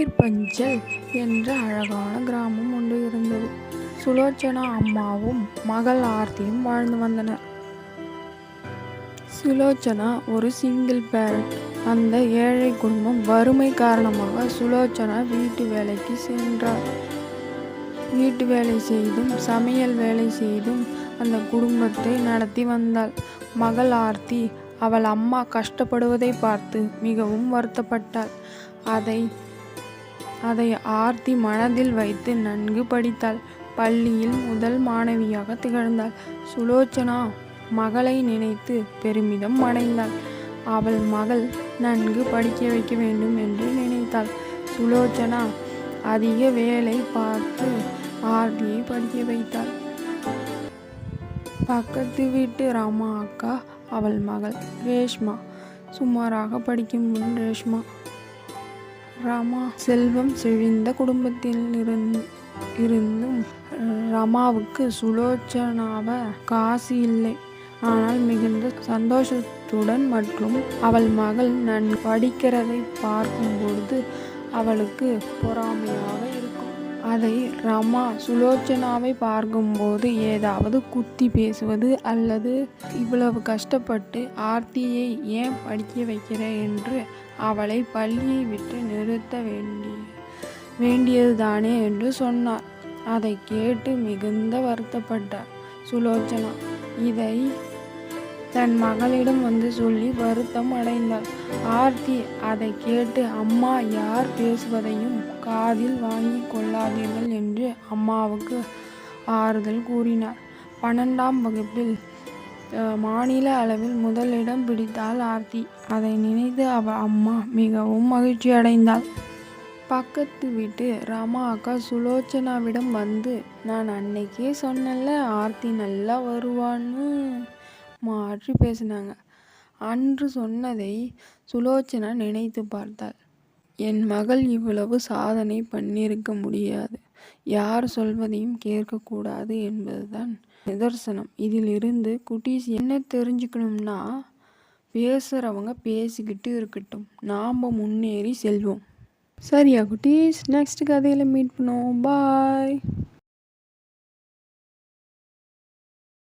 பீர்பஞ்சல் என்ற அழகான கிராமம் ஒன்று இருந்தது. சுலோச்சனா அம்மாவும் மகள் ஆர்த்தியும் வாழ்ந்து வந்தனர். சுலோச்சனா ஒரு சிங்கிள் பேரண்ட். அந்த ஏழை குடும்பம் வறுமை காரணமாக சுலோச்சனா வீட்டு வேலைக்கு சென்றார். வீட்டு வேலை செய்தும் சமையல் வேலை செய்தும் அந்த குடும்பத்தை நடத்தி வந்தாள். மகள் ஆர்த்தி அவள் அம்மா கஷ்டப்படுவதை பார்த்து மிகவும் வருத்தப்பட்டாள். அதை அதை ஆர்த்தி மனதில் வைத்து நன்கு படித்தாள். பள்ளியில் முதல் மாணவியாக திகழ்ந்தாள். சுலோச்சனா மகளை நினைத்து பெருமிதம் அடைந்தாள். அவள் மகள் நன்கு படிக்க வைக்க வேண்டும் என்று நினைத்தாள். சுலோச்சனா அதிக வேலை பார்த்து ஆர்த்தியை படிக்க வைத்தாள். பக்கத்து வீட்டு ராமா அக்கா அவள் மகள் ரேஷ்மா. சுமாராக படிக்கும் முன் ரேஷ்மா ராமா செல்வம் செழிந்த குடும்பத்தில் இருந்து இருந்தும் ரமாவுக்கு சுலோச்சனாவ காசு இல்லை. ஆனால் மிகுந்த சந்தோஷத்துடன் மற்றும் அவள் மகள் நன் படிக்கிறதை பார்க்கும் பொழுது அவளுக்கு பொறாமையாக இருக்கும் அதை ரமா சுலோச்சனாவை பார்க்கும்போது ஏதாவது குத்தி பேசுவது அல்லது இவ்வளவு கஷ்டப்பட்டு ஆர்த்தியை ஏன் படிக்க வைக்கிற என்று அவளை பள்ளியை விட்டு நிறுத்த வேண்டிய வேண்டியதுதானே என்று சொன்னார். அதை கேட்டு மிகுந்த வருத்தப்பட்டார் சுலோச்சனா. இதை தன் மகளிடம் வந்து சொல்லி வருத்தம் அடைந்தாள். ஆர்த்தி அதை கேட்டு அம்மா யார் பேசுவதையும் காதில் வாங்கி கொள்ளாதீர்கள் என்று அம்மாவுக்கு ஆறுதல் கூறினார். பன்னெண்டாம் வகுப்பில் மாநில அளவில் முதலிடம் பிடித்தாள் ஆர்த்தி. அதை நினைத்து அவ அம்மா மிகவும் மகிழ்ச்சி அடைந்தாள். பக்கத்து வீட்டு ராமா அக்கா சுலோச்சனாவிடம் வந்து நான் அன்னைக்கே சொன்னல ஆர்த்தி நல்லா வருவான்னு. மாற்றி பேசினாங்க. அன்று சொன்னதை சுலோச்சனா நினைத்து பார்த்தாள். என் மகள் இவ்வளவு சாதனை பண்ணியிருக்க முடியாது. யார் சொல்வதையும் கேட்கக்கூடாது என்பதுதான் நிதர்சனம். இதில் இருந்து குட்டீஸ் என்ன தெரிஞ்சுக்கணும்னா பேசுகிறவங்க பேசிக்கிட்டு இருக்கட்டும். நாம் முன்னேறி செல்வோம். சரியா குட்டீஸ்? நெக்ஸ்ட் கதையில் மீட் பண்ணுவோம். பாய்